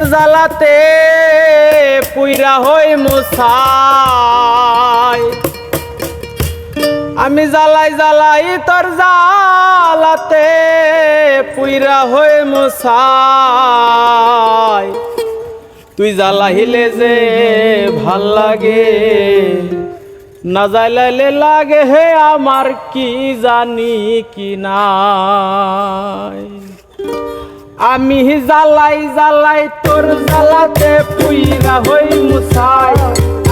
জ্বালাতে পুইরা হই মুসাই। আমি জ্বালাই জ্বালাই তোর জ্বালাতে পুইরা হই মুসাই। তুই জ্বালাইলে যে ভালো লাগে, না লাগে হে আমার কি জানি কি নাই। আমি জ্বালাই জ্বালাই তোর জ্বালাতে পুইরা হই মুসাই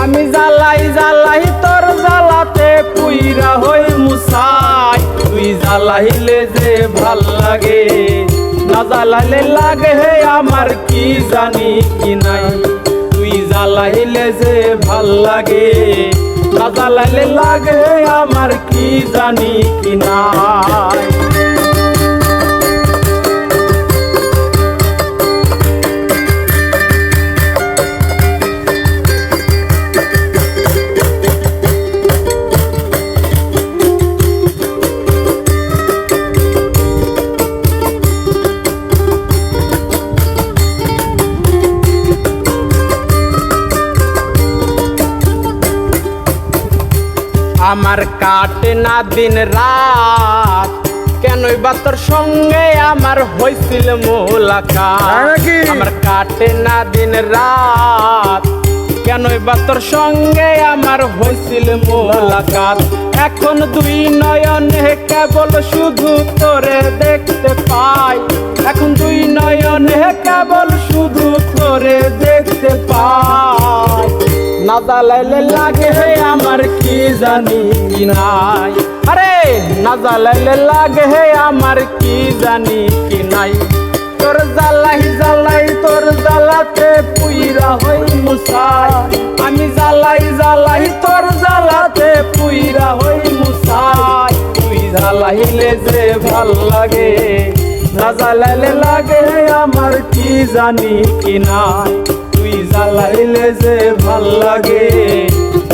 আমি জ্বালাই জ্বালাই তোর জ্বালাতে পুইরা হই মুসাই তুই জ্বালাইলে যে ভালো লাগে, না জ্বালাইলে লাগে হে আমার কি জানি কি নাই। তুই জ্বালাইলে যে ভালো লাগে, না জ্বালাইলে লাগে আমার কি জানি কি নাই। আমার কাটে না দিন রাত। কেনই বা তোর সঙ্গে আমার হয়েছিল মোলাকাত? আমার কাটে না দিন রাত। কেনই বা তোর সঙ্গে আমার হয়েছিল মোলাকাত? এখন দুই নয়নে কেবল শুধু তোরে দেখতে পাই। এখন দুই নয়নে কেবল না জ্বালাইলে লাগে হে আমার কি জানি কি নাই আরে না জ্বালাইলে লাগে হে আমার কি জানি কি নাই তোর জ্বালাই জ্বালাই তোর জ্বালাতে পুইরা হই মুসাই আমি জ্বালাই জ্বালাই তোর জ্বালাতে পুইরা হই মুসাই তুই জ্বালাইলে যে ভালো লাগে। না জ্বালাইলে লাগে হে আমার কি জানি কি নাই তুই জ্বালাইলে যে ভালো লাগে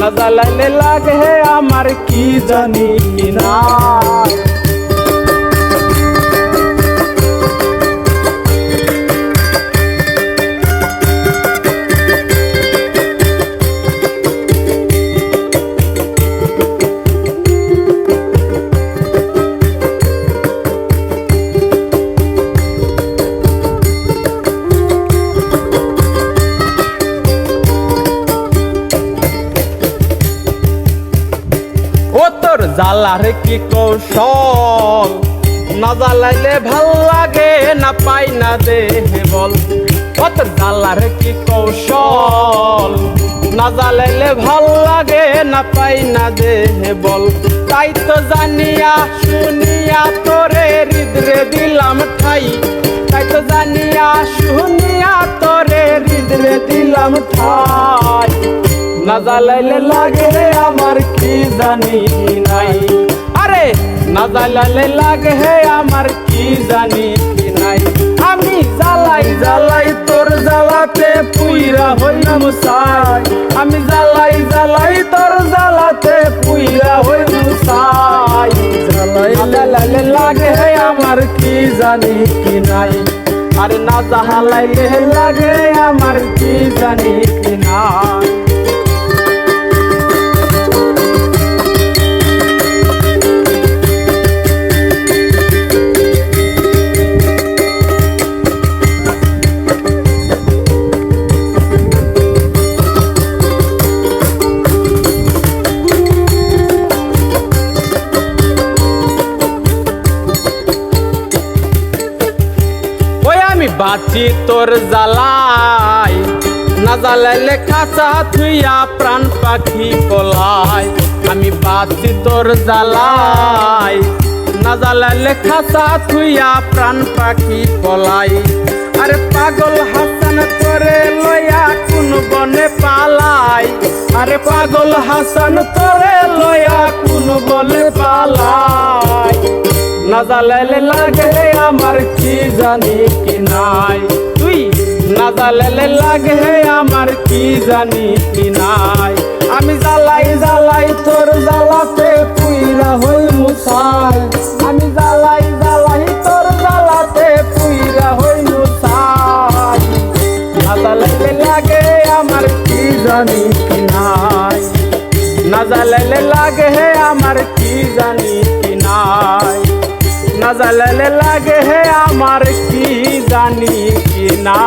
না জ্বালাইলে লাগে হে আমার কি জানি কি না জ্বালার কি কৌশল? না জ্বালাইলে ভালো লাগে, না পাই না দেহে বল। ও তোর জ্বালার কি কৌশল? না জ্বালাইলে ভালো লাগে, না পাই না দেহে বল। তাই তো জানিয়া, শুনিয়া তোরে হৃদরে দিলাম ঠাই। তাই তো জানিয়া, শুনিয়া তোরে হৃদরে দিলাম ঠাই। না জ্বালাইলে লাগে রে আমার কি জানি নাই। আরে না জ্বালাইলে লাগে হে আমার কি জানি কি নাই। আমি জ্বালাই জ্বালাই তোর জ্বালাতে পুইরা হইলাম সাই। আমি জ্বালাই জ্বালাই তোর জ্বালাতে পুইরা হইলাম সাই। জ্বালাই জ্বালাইলে লাগে হে আমার কি জানি কি নাই। আরে না জ্বালাইলে লাগে আমার কি জানি কি নাই। বাঁচি তোর জ্বালাই না জ্বালাইলে খাঁচা থুইয়া প্রাণ পাখি পলাই আমি বাঁচি তোর জ্বালাই না জ্বালাইলে খাঁচা থুইয়া প্রাণ পাখি পলাই আরে পাগল হাসান করে লয়া কোন বনে পালাই। আরে পাগল হাসান তোরে লয়া কোন বনে পালাই। না জ্বালাইলে লাগে হে আমার কি জানি কি নাই তুই না জ্বালাইলে লাগে হে আমার কি জানি কি নাই আমি জ্বালাই জ্বালাই তোর জ্বালাতে পুইরা হই মুসাই আমি জ্বালাই জ্বালাই তোর জ্বালাতে পুইরা হই মুসাই না জ্বালাইলে লাগে আমার কি জানি কি নাই না জ্বালাইলে লাগে হে আমার কি জানি কি নাই না লাগে হে আমার কি জানি কি না।